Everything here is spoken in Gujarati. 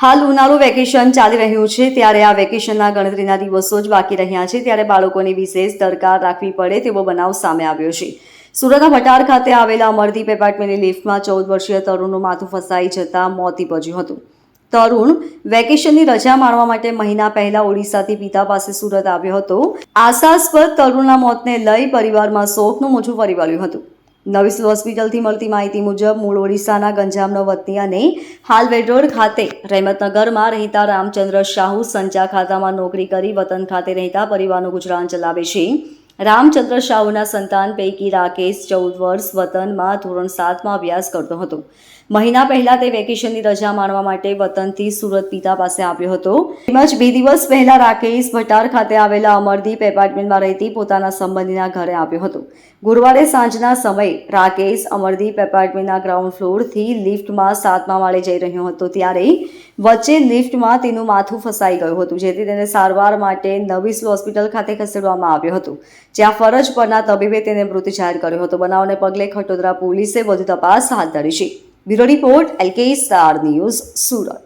હાલ ઉનાળુ વેકેશન ચાલી રહ્યું છે, ત્યારે આ વેકેશનના ગણતરીના દિવસો જ બાકી રહ્યા છે, ત્યારે બાળકોની વિશેષ દરકાર રાખવી પડે તેવો બનાવ સામે આવ્યો છે. સુરતના ભટાર ખાતે આવેલા અમરદીપ એપાર્ટમેન્ટની લિફ્ટમાં ચૌદ વર્ષીય તરુણનું માથું ફસાઈ જતા મોત નીપજ્યું હતું. તરુણ વેકેશનની રજા માણવા માટે મહિના પહેલા ઓડિશાથી પિતા પાસે સુરત આવ્યો હતો. આશાસ્પદ તરુણના મોતને લઈ પરિવારમાં શોકનું મોજું ફરી વળ્યું હતું. નવી હોસ્પિટલથી મળતી માહિતી મુજબ મૂળ ઓડિશાના ગંજામનો વતની અને હાલ વેડરોડ ખાતે રહેમતનગરમાં રહેતા રામચંદ્ર શાહુ સંચા ખાતામાં નોકરી કરી વતન ખાતે રહેતા પરિવારનું ગુજરાન ચલાવે છે. રામચંદ્ર શાહુના સંતાન પૈકી રાકેશ ચૌદ વર્ષ વતનમાં ધોરણ સાતમાં અભ્યાસ કરતો હતો. મહિના પહેલા તે વેકેશનની રજા માણવા માટે વતનથી સુરત પિતા પાસે આવ્યો હતો. તેમજ બે દિવસ પહેલા રાકેશ ભટાર ખાતે આવેલા અમરદીપ એપાર્ટમેન્ટમાં રહેતી પોતાના સંબંધીના ઘરે આવ્યો હતો. ગુરુવારે સાંજના સમયે રાકેશ અમરદીપ એપાર્ટમેન્ટના ગ્રાઉન્ડ ફ્લોરથી લિફ્ટમાં સાતમા માળે જઈ રહ્યો હતો. ત્યારે વચ્ચે લિફ્ટમાં તેનું માથું ફસાઈ ગયું હતું, જેથી તેને સારવાર માટે નવી હોસ્પિટલ ખાતે ખસેડવામાં આવ્યું હતું. જ્યાં ફરજ પરના તબીબે તેને મૃત જાહેર કર્યો હતો. બનાવને પગલે ખટોદરા પોલીસે વધુ તપાસ હાથ ધરી છે. Bureau report, LK Star News, Surat.